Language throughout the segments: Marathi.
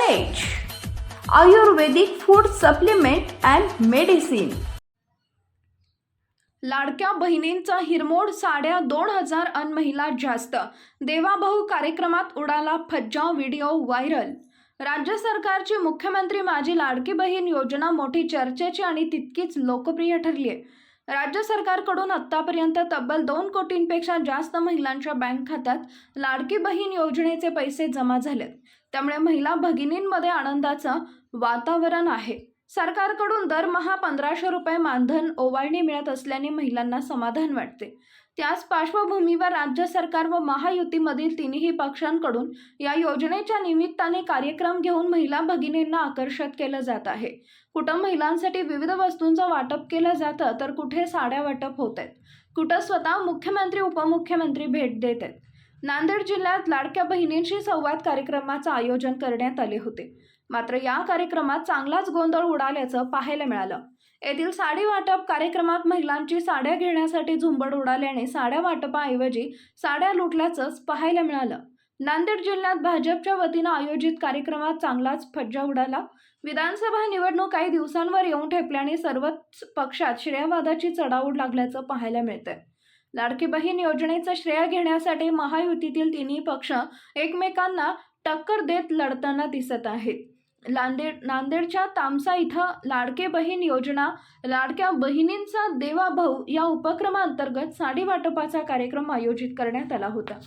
Ayurvedic food supplement and medicine लाडक्या बहिणींचा हिरमोड साड्या दोन हजार अन महिला जास्त. देवाभाऊ कार्यक्रमात उडाला फज्जा व्हिडिओ व्हायरल. राज्य सरकारची मुख्यमंत्री माझी लाडकी बहीण योजना मोठी चर्चेची आणि तितकीच लोकप्रिय ठरली आहे राज्य सरकारकडून आत्तापर्यंत तब्बल दोन कोटींपेक्षा जास्त महिलांच्या बँक खात्यात लाडकी बहीण योजनेचे पैसे जमा झालेत. त्यामुळे महिला भगिनींमध्ये आनंदाचं वातावरण आहे. सरकारकडून दरमहा पंधराशे रुपये मानधन ओवाळणी मिळत असल्याने महिलांना समाधान वाटते. त्याच पार्श्वभूमीवर राज्य सरकार व महायुतीमधील तिन्ही पक्षांकडून या योजनेच्या निमित्ताने कार्यक्रम घेऊन महिला भगिनींना आकर्षित केलं जात आहे. कुठं महिलांसाठी विविध वस्तूंचं वाटप केलं जातं तर कुठे साड्या वाटप होत आहेत? कुठं स्वतः मुख्यमंत्री उपमुख्यमंत्री भेट देत आहेत? नांदेड जिल्ह्यात लाडक्या बहिणींशी संवाद कार्यक्रमाचं आयोजन करण्यात आले होते. मात्र या कार्यक्रमात चांगलाच गोंधळ उडाल्याचं पाहायला मिळालं. येथील साडी वाटप कार्यक्रमात महिलांची साड्या घेण्यासाठी झुंबड उडाल्याने साड्या वाटपाऐवजी साड्या लुटल्याचंच पाहायला मिळालं. नांदेड जिल्ह्यात भाजपच्या वतीनं आयोजित कार्यक्रमात चांगलाच फज्जा उडाला. विधानसभा निवडणूक काही दिवसांवर येऊन ठेपल्याने सर्वच पक्षात श्रेयवादाची चढाओढ लागल्याचं पाहायला मिळतंय. लाडकी बहीण योजनेचं श्रेय घेण्यासाठी महायुतीतील तिन्ही पक्ष एकमेकांना टक्कर देत लढताना दिसत आहेत. नांदेड नांदेडच्या तामसा इथं लाडके बहीण योजना लाडक्या बहिणींचा देवा भाऊ या उपक्रमाअंतर्गत साडी वाटपाचा कार्यक्रम आयोजित करण्यात आला होता.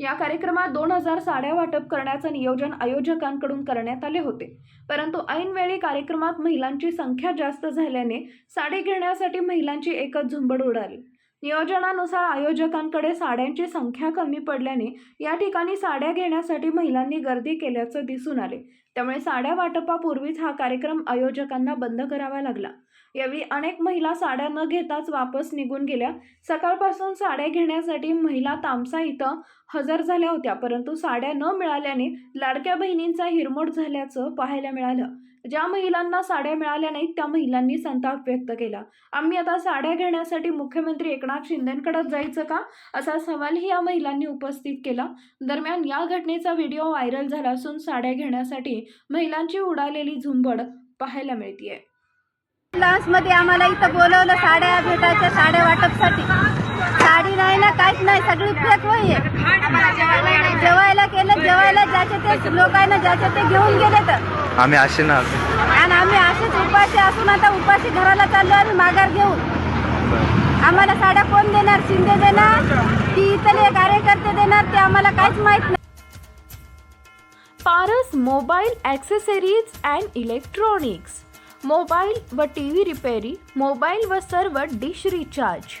या कार्यक्रमात दोन हजार साड्या वाटप करण्याचं नियोजन आयोजकांकडून करण्यात आले होते. परंतु ऐनवेळी कार्यक्रमात महिलांची संख्या जास्त झाल्याने साडी घेण्यासाठी महिलांची एकच झुंबड उडाली. नियोजनानुसार आयोजकांकडे साड्यांची संख्या कमी पडल्याने या ठिकाणी साड्या घेण्यासाठी महिलांनी गर्दी केल्याचं दिसून आले. त्यामुळे साड्या वाटपापूर्वीच हा कार्यक्रम आयोजकांना बंद करावा लागला. यावेळी अनेक महिला साड्या न घेताच वापस निघून गेल्या. सकाळपासून साड्या घेण्यासाठी महिला तामसा इथं हजर झाल्या होत्या परंतु साड्या न मिळाल्याने लाडक्या बहिणींचा हिरमोड झाल्याचं पाहायला मिळालं. ज्या महिलांना साड्या मिळाल्या नाहीत त्या महिलांनी संताप व्यक्त केला. आम्ही आता साड्या घेण्यासाठी मुख्यमंत्री एकनाथ शिंदेकडे जायचं का? असा सवालही या महिलांनी उपस्थित केला. दरम्यान या घटनेचा व्हिडिओ व्हायरल झाला असून साड्या घेण्यासाठी महिलांची उडालेली झुंबड पाहायला मिळतीये. मध्ये आम्हाला इथं बोलवलं साड्या भेटायच्या साड्या वाटपसाठी. साडी नाही ना काहीच नाही सगळी फेक होई जेवायला केलं जेवायला ज्याचे ते लोकांना ज्याचे ते घेऊन गेले तर आम्ही असे ना. आणि आम्ही असेच उपाशी असून आता उपाशी घराला चाललो आम्ही माघार घेऊन. आम्हाला साड्या कोण देणार? शिंदे देणार? की इथले कार्यकर्ते देणार? ते आम्हाला काहीच माहीत नाही. Paras mobile accessories and electronics. Mobile व टी व्ही रिपेरी मोबाईल व सर्व डिश रिचार्ज.